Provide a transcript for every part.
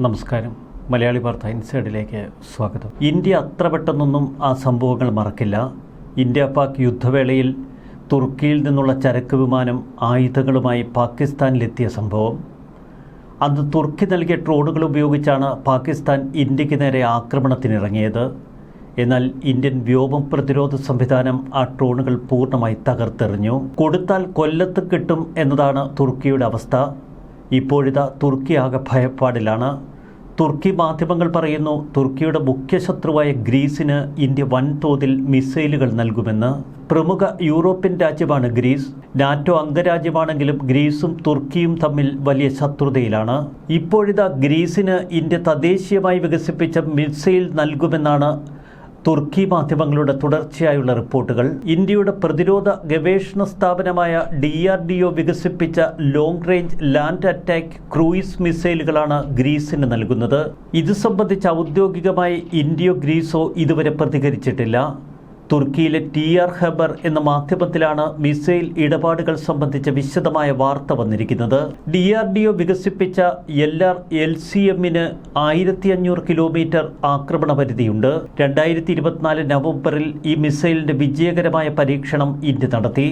നമസ്കാരം. മലയാളി വാർത്ത ഇൻസൈഡിലേക്ക് സ്വാഗതം. ഇന്ത്യ അത്ര പെട്ടെന്നൊന്നും ആ സംഭവങ്ങൾ മറക്കില്ല. ഇന്ത്യ പാക് യുദ്ധവേളയിൽ തുർക്കിയിൽ നിന്നുള്ള ചരക്ക് വിമാനം ആയുധങ്ങളുമായി പാകിസ്ഥാനിലെത്തിയ സംഭവം. അന്ന് തുർക്കി നൽകിയ ഡ്രോണുകൾ ഉപയോഗിച്ചാണ് പാകിസ്ഥാൻ ഇന്ത്യയ്ക്ക് നേരെ ആക്രമണത്തിനിറങ്ങിയത്. എന്നാൽ ഇന്ത്യൻ വ്യോമ പ്രതിരോധ സംവിധാനം ആ ഡ്രോണുകൾ പൂർണമായി തകർത്തെറിഞ്ഞു. കൊടുത്താൽ കൊല്ലത്ത് കിട്ടും എന്നതാണ് തുർക്കിയുടെ അവസ്ഥ. ഇപ്പോഴിതാ തുർക്കി ആകെ ഭയപ്പാടിലാണ്. തുർക്കി മാധ്യമങ്ങൾ പറയുന്നു തുർക്കിയുടെ മുഖ്യ ശത്രുവായ ഗ്രീസിന് ഇന്ത്യ വൻതോതിൽ മിസൈലുകൾ നൽകുമെന്ന്. പ്രമുഖ യൂറോപ്യൻ രാജ്യമാണ് ഗ്രീസ്. നാറ്റോ അംഗരാജ്യമാണെങ്കിലും ഗ്രീസും തുർക്കിയും തമ്മിൽ വലിയ ശത്രുതയിലാണ്. ഇപ്പോഴിതാ ഗ്രീസിന് ഇന്ത്യ തദ്ദേശീയമായി വികസിപ്പിച്ച മിസൈൽ നൽകുമെന്നാണ് തുർക്കി മാധ്യമങ്ങളുടെ തുടർച്ചയായുള്ള റിപ്പോർട്ടുകൾ ഇന്ത്യയുടെ പ്രതിരോധ ഗവേഷണ സ്ഥാപനമായ ഡി ആർ ഡി ഒ വികസിപ്പിച്ച long range land attack cruise മിസൈലുകളാണ് ഗ്രീസിന് നൽകുന്നത്. ഇത് സംബന്ധിച്ച് ഔദ്യോഗികമായി ഇന്ത്യയോ ഗ്രീസോ ഇതുവരെ പ്രതികരിച്ചിട്ടില്ല. തുർക്കിയിലെ ടി ആർ ഹെബർ എന്ന മാധ്യമത്തിലാണ് മിസൈൽ ഇടപാടുകൾ സംബന്ധിച്ച വിശദമായ വാർത്ത വന്നിരിക്കുന്നത്. ഡി ആർ ഡി ഒ വികസിപ്പിച്ച എൽ ആർ എൽ സി എമ്മിന് ആയിരത്തി അഞ്ഞൂറ് കിലോമീറ്റർ ആക്രമണ പരിധിയുണ്ട് രണ്ടായിരത്തി ഇരുപത്തിനാല് നവംബറിൽ ഈ മിസൈലിന്റെ വിജയകരമായ പരീക്ഷണം ഇന്ത്യ നടത്തി.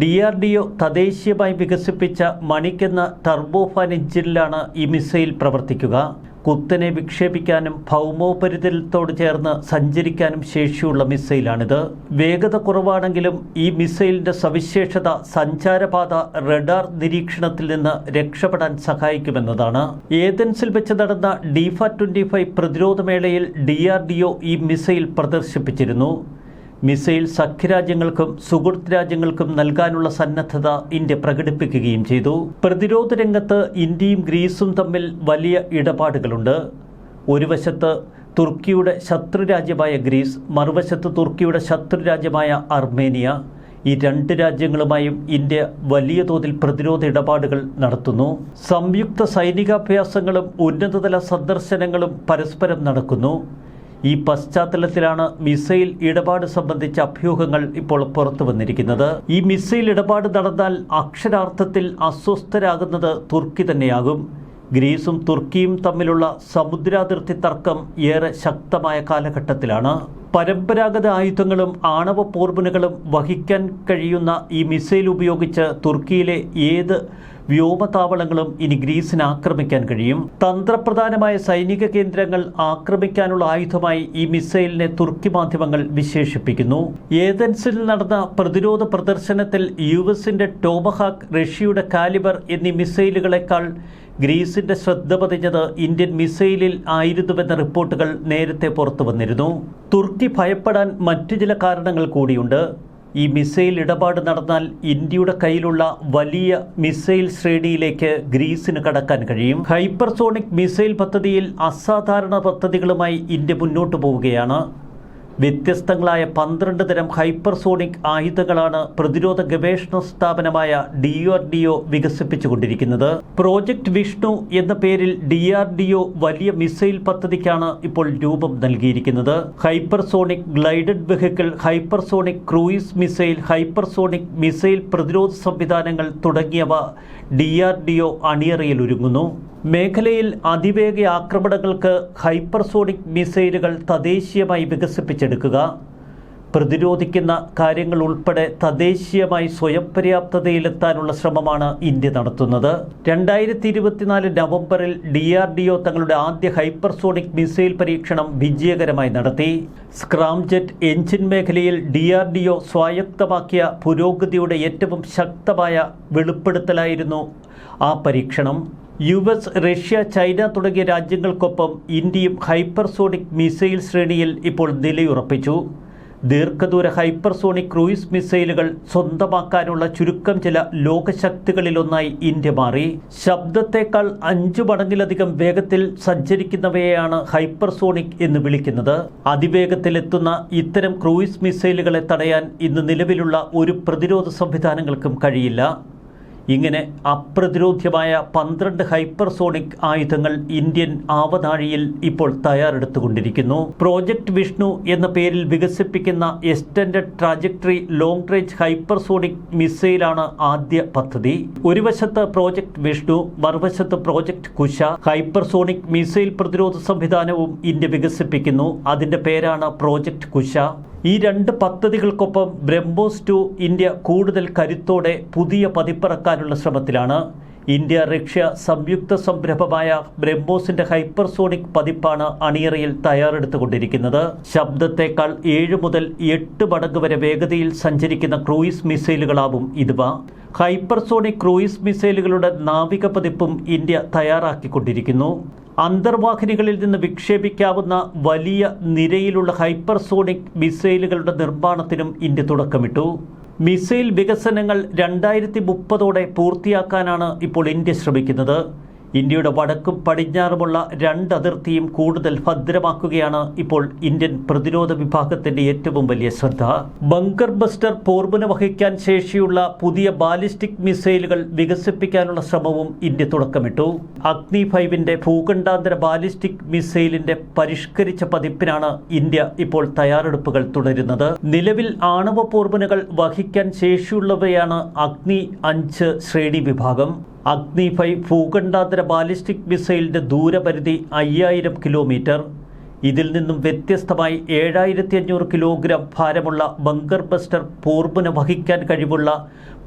ഡി ആർ ഡി ഒ തദ്ദേശീയമായി വികസിപ്പിച്ച മണിക്കെന്ന ടർബോഫാൻ എഞ്ചിനിലാണ് ഈ മിസൈൽ പ്രവർത്തിക്കുക. കുത്തനെ വിക്ഷേപിക്കാനും ഭൗമോപരിതലത്തോട് ചേർന്ന് സഞ്ചരിക്കാനും ശേഷിയുള്ള മിസൈലാണിത്. വേഗത കുറവാണെങ്കിലും ഈ മിസൈലിന്റെ സവിശേഷത സഞ്ചാരപാത റഡാർ നിരീക്ഷണത്തിൽ നിന്ന് രക്ഷപ്പെടാൻ സഹായിക്കുമെന്നതാണ്. ഏതൻസിൽ വെച്ച് നടന്ന ഡിഫ ട്വന്റി ഫൈവ് പ്രതിരോധമേളയിൽ ഡി ആർ ഡി ഈ മിസൈൽ പ്രദർശിപ്പിച്ചിരുന്നു. മിസൈൽ സഖ്യരാജ്യങ്ങൾക്കും സുഹൃത്ത് രാജ്യങ്ങൾക്കും നൽകാനുള്ള സന്നദ്ധത ഇന്ത്യ പ്രകടിപ്പിക്കുകയും ചെയ്തു. പ്രതിരോധ രംഗത്ത് ഇന്ത്യയും ഗ്രീസും തമ്മിൽ വലിയ ഇടപാടുകളുണ്ട്. ഒരു വശത്ത് തുർക്കിയുടെ ശത്രുരാജ്യമായ ഗ്രീസ് മറുവശത്ത് തുർക്കിയുടെ ശത്രുരാജ്യമായ അർമേനിയ. ഈ രണ്ട് രാജ്യങ്ങളുമായും ഇന്ത്യ വലിയ തോതിൽ പ്രതിരോധ ഇടപാടുകൾ നടത്തുന്നു. സംയുക്ത സൈനികാഭ്യാസങ്ങളും ഉന്നതതല സന്ദർശനങ്ങളും പരസ്പരം നടക്കുന്നു. ഈ പശ്ചാത്തലത്തിലാണ് മിസൈൽ ഇടപാട് സംബന്ധിച്ച അഭ്യൂഹങ്ങൾ ഇപ്പോൾ പുറത്തു വന്നിരിക്കുന്നത്. ഈ മിസൈൽ ഇടപാട് നടന്നാൽ അക്ഷരാർത്ഥത്തിൽ അസ്വസ്ഥരാകുന്നത് തുർക്കി തന്നെയാകും. ഗ്രീസും തുർക്കിയും തമ്മിലുള്ള സമുദ്രാതിർത്തി തർക്കം ഏറെ ശക്തമായ കാലഘട്ടത്തിലാണ്. പരമ്പരാഗത ആയുധങ്ങളും ആണവ പോർമുനകളും വഹിക്കാൻ കഴിയുന്ന ഈ മിസൈൽ ഉപയോഗിച്ച് തുർക്കിയിലെ ഏത് വ്യോമതാവളങ്ങളും ഇനി ഗ്രീസിന് ആക്രമിക്കാൻ കഴിയും. തന്ത്രപ്രധാനമായ സൈനിക കേന്ദ്രങ്ങൾ ആക്രമിക്കാനുള്ള ആയുധമായി ഈ മിസൈലിനെ തുർക്കി മാധ്യമങ്ങൾ വിശേഷിപ്പിക്കുന്നു. ഏതൻസിൽ നടന്ന പ്രതിരോധ പ്രദർശനത്തിൽ യു എസിന്റെ ടോമഹാക്ക് റഷ്യയുടെ കാലിബർ എന്നീ മിസൈലുകളെക്കാൾ ഗ്രീസിന്റെ ശ്രദ്ധ പതിഞ്ഞത് ഇന്ത്യൻ മിസൈലിൽ ആയിരുന്നുവെന്ന റിപ്പോർട്ടുകൾ നേരത്തെ പുറത്തു വന്നിരുന്നു തുർക്കി ഭയപ്പെടാൻ മറ്റു ചില കാരണങ്ങൾ കൂടിയുണ്ട്. ഈ മിസൈൽ ഇടപാട് നടന്നാൽ ഇന്ത്യയുടെ കയ്യിലുള്ള വലിയ മിസൈൽ ശ്രേണിയിലേക്ക് ഗ്രീസിന് കടക്കാൻ കഴിയും. ഹൈപ്പർസോണിക് മിസൈൽ പദ്ധതിയിൽ അസാധാരണ പദ്ധതികളുമായി ഇന്ത്യ മുന്നോട്ട് പോവുകയാണ്. വ്യത്യസ്തങ്ങളായ പന്ത്രണ്ട് തരം ഹൈപ്പർസോണിക് ആയുധങ്ങളാണ് പ്രതിരോധ ഗവേഷണ സ്ഥാപനമായ ഡി ആർ ഡി ഒ വികസിപ്പിച്ചുകൊണ്ടിരിക്കുന്നത്. പ്രോജക്റ്റ് വിഷ്ണു എന്ന പേരിൽ ഡി ആർ ഡി ഒ വലിയ മിസൈൽ പദ്ധതിക്കാണ് ഇപ്പോൾ രൂപം നൽകിയിരിക്കുന്നത്. Hypersonic glided vehicle hypersonic cruise missile hypersonic missile പ്രതിരോധ സംവിധാനങ്ങൾ തുടങ്ങിയവ ഡി ആർ ഡി ഒ അണിയറയിൽ ഒരുങ്ങുന്നു. മേഖലയിൽ അതിവേഗ ആക്രമണങ്ങൾക്ക് ഹൈപ്പർസോണിക് മിസൈലുകൾ തദ്ദേശീയമായി വികസിപ്പിച്ചെടുക്കുക പ്രതിരോധിക്കുന്ന കാര്യങ്ങൾ ഉൾപ്പെടെ തദ്ദേശീയമായി സ്വയം പര്യാപ്തതയിലെത്താനുള്ള ശ്രമമാണ് ഇന്ത്യ നടത്തുന്നത്. രണ്ടായിരത്തി ഇരുപത്തിനാല് നവംബറിൽ ഡി ആർ ഡി ഒ തങ്ങളുടെ ആദ്യ ഹൈപ്പർസോണിക് മിസൈൽ പരീക്ഷണം വിജയകരമായി നടത്തി. സ്ക്രാംജെറ്റ് എഞ്ചിൻ മേഖലയിൽ ഡി ആർ ഡി ഒ സ്വായത്തമാക്കിയ പുരോഗതിയുടെ ഏറ്റവും ശക്തമായ വെളിപ്പെടുത്തലായിരുന്നു ആ പരീക്ഷണം. യു എസ് റഷ്യ ചൈന തുടങ്ങിയ രാജ്യങ്ങൾക്കൊപ്പം ഇന്ത്യയും ഹൈപ്പർസോണിക് മിസൈൽ ശ്രേണിയിൽ ഇപ്പോൾ നിലയുറപ്പിച്ചു. ദീർഘദൂര ഹൈപ്പർസോണിക് ക്രൂയിസ് മിസൈലുകൾ സ്വന്തമാക്കാനുള്ള ചുരുക്കം ചില ലോകശക്തികളിലൊന്നായി ഇന്ത്യ മാറി. ശബ്ദത്തേക്കാൾ അഞ്ചു മടങ്ങിലധികം വേഗത്തിൽ സഞ്ചരിക്കുന്നവയെയാണ് ഹൈപ്പർസോണിക് എന്ന് വിളിക്കുന്നത്. അതിവേഗത്തിലെത്തുന്ന ഇത്തരം ക്രൂയിസ് മിസൈലുകളെ തടയാൻ ഇന്ന് നിലവിലുള്ള ഒരു പ്രതിരോധ സംവിധാനങ്ങൾക്കും കഴിയില്ല. ഇങ്ങനെ അപ്രതിരോധ്യമായ പന്ത്രണ്ട് ഹൈപ്പർസോണിക് ആയുധങ്ങൾ ഇന്ത്യൻ ആവതാഴിയിൽ ഇപ്പോൾ തയ്യാറെടുത്തുകൊണ്ടിരിക്കുന്നു. പ്രോജക്ട് വിഷ്ണു എന്ന പേരിൽ വികസിപ്പിക്കുന്ന extend trajectory long range hypersonic മിസൈലാണ് ആദ്യ പദ്ധതി. ഒരു വശത്ത് പ്രോജക്ട് വിഷ്ണു മറുവശത്ത് പ്രോജക്ട് കുശ. ഹൈപ്പർസോണിക് മിസൈൽ പ്രതിരോധ സംവിധാനവും ഇന്ത്യ വികസിപ്പിക്കുന്നു. അതിന്റെ പേരാണ് പ്രോജക്ട് കുശ. ഈ രണ്ട് പദ്ധതികൾക്കൊപ്പം ബ്രംബോസ് ടു ഇന്ത്യ കൂടുതൽ കരുത്തോടെ പുതിയ പതിപ്പിറക്കാനുള്ള ശ്രമത്തിലാണ്. ഇന്ത്യ റഷ്യ സംയുക്ത സംരംഭമായ ബ്രംബോസിന്റെ ഹൈപ്പർസോണിക് പതിപ്പാണ് അണിയറയിൽ തയ്യാറെടുത്തുകൊണ്ടിരിക്കുന്നത്. ശബ്ദത്തേക്കാൾ ഏഴ് മുതൽ എട്ട് മടങ്ങ് വരെ വേഗതയിൽ സഞ്ചരിക്കുന്ന ക്രൂയിസ് മിസൈലുകളാവും ഇതുവ ഹൈപ്പർസോണിക് ക്രൂയിസ് മിസൈലുകളുടെ നാവിക പതിപ്പും ഇന്ത്യ തയ്യാറാക്കിക്കൊണ്ടിരിക്കുന്നു. അന്തർവാഹിനികളിൽ നിന്ന് വിക്ഷേപിക്കാവുന്ന വലിയ നിരയിലുള്ള ഹൈപ്പർസോണിക് മിസൈലുകളുടെ നിർമ്മാണത്തിനും ഇന്ത്യ തുടക്കമിട്ടു. മിസൈൽ വികസനങ്ങൾ രണ്ടായിരത്തി മുപ്പതോടെ പൂർത്തിയാക്കാനാണ് ഇപ്പോൾ ഇന്ത്യ ശ്രമിക്കുന്നത്. ഇന്ത്യയുടെ വടക്കും പടിഞ്ഞാറുമുള്ള രണ്ട് അതിർത്തിയും കൂടുതൽ ഭദ്രമാക്കുകയാണ് ഇപ്പോൾ ഇന്ത്യൻ പ്രതിരോധ വിഭാഗത്തിന്റെ ഏറ്റവും വലിയ ശ്രദ്ധ. ബങ്കർ ബസ്റ്റർ പോർമുന വഹിക്കാൻ ശേഷിയുള്ള പുതിയ ബാലിസ്റ്റിക് മിസൈലുകൾ വികസിപ്പിക്കാനുള്ള ശ്രമവും ഇന്ത്യ തുടക്കമിട്ടു. അഗ്നി ഫൈവിന്റെ ഭൂഖണ്ഡാന്തര ബാലിസ്റ്റിക് മിസൈലിന്റെ പരിഷ്കരിച്ച പതിപ്പിനാണ് ഇന്ത്യ ഇപ്പോൾ തയ്യാറെടുപ്പുകൾ തുടരുന്നത്. നിലവിൽ ആണവ പോർമുനകൾ വഹിക്കാൻ ശേഷിയുള്ളവയാണ് അഗ്നി അഞ്ച് ശ്രേണി വിഭാഗം. അഗ്നി ഫൈവ് ഭൂഖണ്ഡാന്തര ബാലിസ്റ്റിക് മിസൈലിന്റെ ദൂരപരിധി അയ്യായിരം കിലോമീറ്റർ. ഇതിൽ നിന്നും വ്യത്യസ്തമായി ഏഴായിരത്തി അഞ്ഞൂറ് കിലോഗ്രാം ഭാരമുള്ള ബങ്കർ ബസ്റ്റർ പോർമുന വഹിക്കാൻ കഴിവുള്ള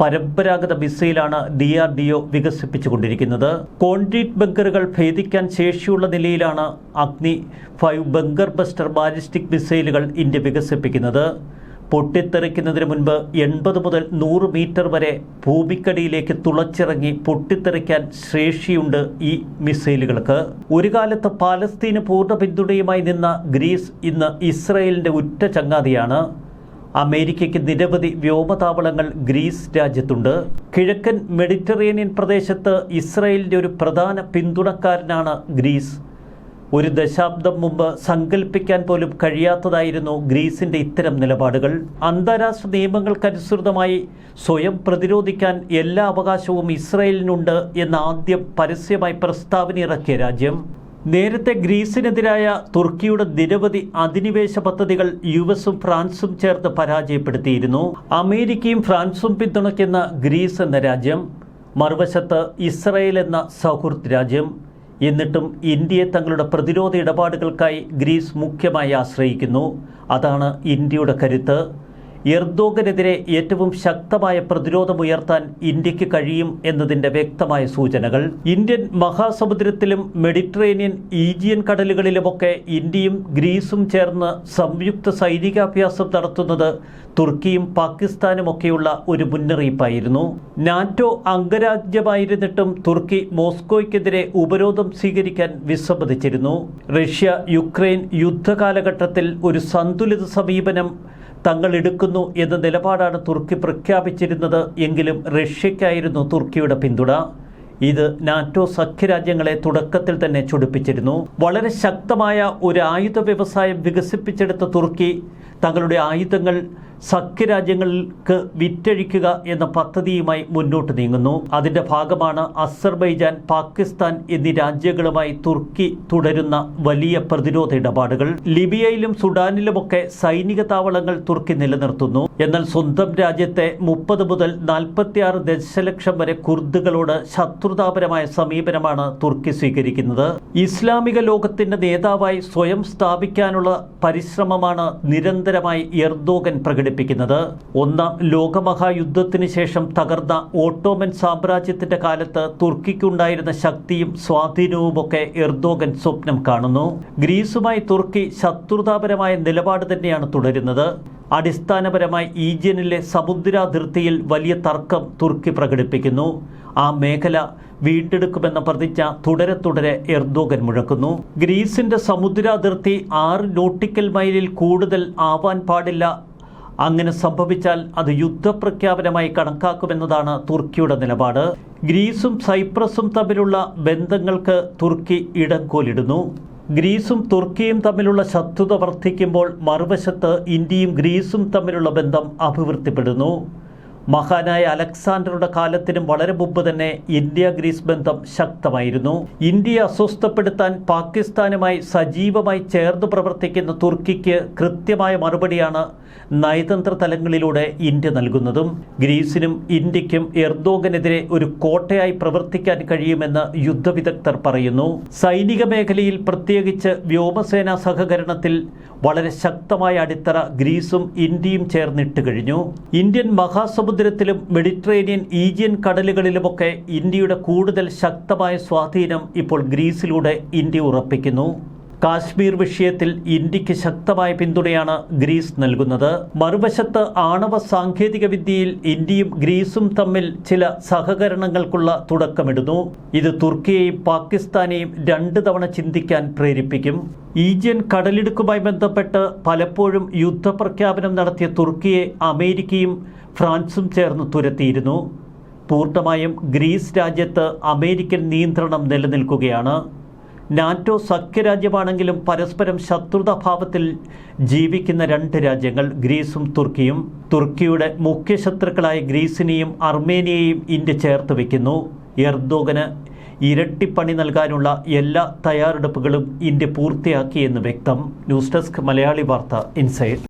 പരമ്പരാഗത മിസൈലാണ് ഡി ആർ ഡി ഒ വികസിപ്പിച്ചുകൊണ്ടിരിക്കുന്നത്. കോൺക്രീറ്റ് ബങ്കറുകൾ ഭേദിക്കാൻ ശേഷിയുള്ള നിലയിലാണ് Agni five bunker buster ballistic മിസൈലുകൾ ഇന്ത്യ വികസിപ്പിക്കുന്നത്. പൊട്ടിത്തെറിക്കുന്നതിന് മുൻപ് എൺപത് മുതൽ നൂറ് മീറ്റർ വരെ ഭൂമിക്കടിയിലേക്ക് തുളച്ചിറങ്ങി പൊട്ടിത്തെറിക്കാൻ ശേഷിയുണ്ട് ഈ മിസൈലുകൾക്ക്. ഒരു കാലത്ത് പാലസ്തീന് പൂർണ പിന്തുണയുമായി നിന്ന ഗ്രീസ് ഇന്ന് ഇസ്രയേലിന്റെ ഉറ്റ ചങ്ങാതിയാണ്. അമേരിക്കയ്ക്ക് നിരവധി വ്യോമതാവളങ്ങൾ ഗ്രീസ് രാജ്യത്തുണ്ട്. കിഴക്കൻ മെഡിറ്ററേനിയൻ പ്രദേശത്ത് ഇസ്രയേലിന്റെ ഒരു പ്രധാന പിന്തുണക്കാരനാണ് ഗ്രീസ്. ഒരു ദശാബ്ദം മുമ്പ് സങ്കല്പിക്കാൻ പോലും കഴിയാത്തതായിരുന്നു ഗ്രീസിന്റെ ഇത്തരം നിലപാടുകൾ. അന്താരാഷ്ട്ര നിയമങ്ങൾക്കനുസൃതമായി സ്വയം പ്രതിരോധിക്കാൻ എല്ലാ അവകാശവും ഇസ്രയേലിനുണ്ട് എന്ന ആദ്യം പരസ്യമായി പ്രസ്താവന ഇറക്കിയ രാജ്യം. നേരത്തെ ഗ്രീസിനെതിരായ തുർക്കിയുടെ നിരവധി അധിനിവേശ പദ്ധതികൾ യു എസും ഫ്രാൻസും ചേർത്ത് പരാജയപ്പെടുത്തിയിരുന്നു. അമേരിക്കയും ഫ്രാൻസും പിന്തുണയ്ക്കുന്ന ഗ്രീസ് എന്ന രാജ്യം മറുവശത്ത് ഇസ്രയേൽ എന്ന സൗഹൃദ് രാജ്യം. എന്നിട്ടും ഇന്ത്യയെ തങ്ങളുടെ പ്രതിരോധ ഇടപാടുകൾക്കായി ഗ്രീസ് മുഖ്യമായി ആശ്രയിക്കുന്നു. അതാണ് ഇന്ത്യയുടെ കരുത്ത്. എർദോഗനെതിരെ ഏറ്റവും ശക്തമായ പ്രതിരോധമുയർത്താൻ ഇന്ത്യയ്ക്ക് കഴിയും എന്നതിന്റെ വ്യക്തമായ സൂചനകൾ. ഇന്ത്യൻ മഹാസമുദ്രത്തിലും മെഡിറ്ററേനിയൻ ഈജിയൻ കടലുകളിലുമൊക്കെ ഇന്ത്യയും ഗ്രീസും ചേർന്ന് സംയുക്ത സൈനികാഭ്യാസം നടത്തുന്നത് തുർക്കിയും പാകിസ്ഥാനുമൊക്കെയുള്ള ഒരു മുന്നറിയിപ്പായിരുന്നു. നാറ്റോ അംഗരാജ്യമായിരുന്നിട്ടും തുർക്കി മോസ്കോയ്ക്കെതിരെ ഉപരോധം സ്വീകരിക്കാൻ വിസമ്മതിച്ചിരുന്നു. റഷ്യ യുക്രൈൻ യുദ്ധകാലഘട്ടത്തിൽ ഒരു സന്തുലിത സമീപനം തങ്ങൾ എടുക്കുന്നു എന്ന നിലപാടാണ് തുർക്കി പ്രഖ്യാപിച്ചിരുന്നത് എങ്കിലും റഷ്യയ്ക്കായിരുന്നു തുർക്കിയുടെ പിന്തുണ. ഇത് നാറ്റോ സഖ്യരാജ്യങ്ങളെ തുടക്കത്തിൽ തന്നെ ചൊടിപ്പിച്ചിരുന്നു. വളരെ ശക്തമായ ഒരു ആയുധ വ്യവസായം വികസിപ്പിച്ചെടുത്ത തുർക്കി തങ്ങളുടെ ആയുധങ്ങൾ സഖ്യരാജ്യങ്ങൾക്ക് വിറ്റഴിക്കുക എന്ന പദ്ധതിയുമായി മുന്നോട്ട് നീങ്ങുന്നു. അതിന്റെ ഭാഗമാണ് അസർബൈജാൻ പാകിസ്ഥാൻ എന്നീ രാജ്യങ്ങളുമായി തുർക്കി തുടരുന്ന വലിയ പ്രതിരോധ ഇടപാടുകൾ. ലിബിയയിലും സുഡാനിലുമൊക്കെ സൈനിക താവളങ്ങൾ തുർക്കി നിലനിർത്തുന്നു. എന്നാൽ സ്വന്തം രാജ്യത്തെ മുപ്പത് മുതൽ നാൽപ്പത്തിയാറ് ദശലക്ഷം വരെ കുർദുകളോട് ശത്രുതാപരമായ സമീപനമാണ് തുർക്കി സ്വീകരിക്കുന്നത്. ഇസ്ലാമിക ലോകത്തിന്റെ നേതാവായി സ്വയം സ്ഥാപിക്കാനുള്ള പരിശ്രമമാണ് നിരന്തരമായി എർദോഗൻ പ്രകടിപ്പിക്കുന്നത്. ഒന്നാം ലോകമഹായുദ്ധത്തിന് ശേഷം തകർന്ന ഓട്ടോമൻ സാമ്രാജ്യത്തിന്റെ കാലത്ത് തുർക്കിക്കുണ്ടായിരുന്ന ശക്തിയും സ്വാധീനവുമൊക്കെ എർദോഗൻ സ്വപ്നം കാണുന്നു. ഗ്രീസുമായി തുർക്കി ശത്രുതാപരമായ നിലപാട് തന്നെയാണ് തുടരുന്നത്. അടിസ്ഥാനപരമായി ഈജിയനിലെ സമുദ്രാതിർത്തിയിൽ വലിയ തർക്കം തുർക്കി പ്രകടിപ്പിക്കുന്നു. ആ മേഖല വീണ്ടെടുക്കുമെന്ന പ്രതിജ്ഞ തുടരെ തുടരെ എർദോഗൻ മുഴക്കുന്നു. ഗ്രീസിന്റെ സമുദ്രാതിർത്തി ആറ് നോട്ടിക്കൽ മൈലിൽ കൂടുതൽ ആവാൻ പാടില്ല അങ്ങനെ സംഭവിച്ചാൽ അത് യുദ്ധപ്രഖ്യാപനമായി കണക്കാക്കുമെന്നതാണ് തുർക്കിയുടെ നിലപാട്. ഗ്രീസും സൈപ്രസും തമ്മിലുള്ള ബന്ധങ്ങൾക്ക് തുർക്കി ഇടംകോലിടുന്നു ഗ്രീസും തുർക്കിയും തമ്മിലുള്ള ശത്രുത വർദ്ധിക്കുമ്പോൾ മറുവശത്ത് ഇന്ത്യയും ഗ്രീസും തമ്മിലുള്ള ബന്ധം അഭിവൃദ്ധിപ്പെടുന്നു. മഹാനായ അലക്സാണ്ടറുടെ കാലത്തിനും വളരെ മുമ്പ് തന്നെ ഇന്ത്യ ഗ്രീസ് ബന്ധം ശക്തമായിരുന്നു. ഇന്ത്യയെ അസ്വസ്ഥപ്പെടുത്താൻ പാകിസ്ഥാനുമായി സജീവമായി ചേർന്ന് പ്രവർത്തിക്കുന്ന തുർക്കിക്ക് കൃത്യമായ മറുപടിയാണ് നയതന്ത്ര തലങ്ങളിലൂടെ ഇന്ത്യ നൽകുന്നതും ഗ്രീസിനും ഇന്ത്യക്കും എർദോഗനെതിരെ ഒരു കോട്ടയായി പ്രവർത്തിക്കാൻ കഴിയുമെന്ന് യുദ്ധവിദഗ്ധർ പറയുന്നു. സൈനിക മേഖലയിൽ പ്രത്യേകിച്ച് വ്യോമസേനാ സഹകരണത്തിൽ വളരെ ശക്തമായ അടിത്തറ ഗ്രീസും ഇന്ത്യയും ചേർന്നിട്ട് കഴിഞ്ഞു. ഇന്ത്യൻ മഹാസമുദ്രത്തിലും മെഡിറ്ററേനിയൻ ഈജിയൻ കടലുകളിലുമൊക്കെ ഇന്ത്യയുടെ കൂടുതൽ ശക്തമായ സ്വാധീനം ഇപ്പോൾ ഗ്രീസിലൂടെ ഇന്ത്യ ഉറപ്പിക്കുന്നു. കാശ്മീർ വിഷയത്തിൽ ഇന്ത്യയ്ക്ക് ശക്തമായ പിന്തുണയാണ് ഗ്രീസ് നൽകുന്നത്. മറുവശത്ത് ആണവ സാങ്കേതിക വിദ്യയിൽ ഇന്ത്യയും ഗ്രീസും തമ്മിൽ ചില സഹകരണങ്ങൾക്കുള്ള തുടക്കമിടുന്നു. ഇത് തുർക്കിയെയും പാകിസ്ഥാനെയും രണ്ട് തവണ ചിന്തിക്കാൻ പ്രേരിപ്പിക്കും. ഈജിയൻ കടലിടുക്കുമായി ബന്ധപ്പെട്ട് പലപ്പോഴും യുദ്ധപ്രഖ്യാപനം നടത്തിയ തുർക്കിയെ അമേരിക്കയും ഫ്രാൻസും ചേർന്ന് തുരത്തിയിരുന്നു. പൂർണമായും ഗ്രീസ് രാജ്യത്ത് അമേരിക്കൻ നിയന്ത്രണം നിലനിൽക്കുകയാണ്. നാറ്റോ സഖ്യരാജ്യമാണെങ്കിലും പരസ്പരം ശത്രുതാഭാവത്തിൽ ജീവിക്കുന്ന രണ്ട് രാജ്യങ്ങൾ ഗ്രീസും തുർക്കിയും. തുർക്കിയുടെ മുഖ്യ ശത്രുക്കളായ ഗ്രീസിനെയും അർമേനിയയെയും ഇന്ത്യ ചേർത്ത് വയ്ക്കുന്നു. എർദോഗന് ഇരട്ടിപ്പണി നൽകാനുള്ള എല്ലാ തയ്യാറെടുപ്പുകളും ഇന്ത്യ പൂർത്തിയാക്കിയെന്ന് വ്യക്തം. ന്യൂസ് ഡെസ്ക് മലയാളി വാർത്ത ഇൻസൈഡ്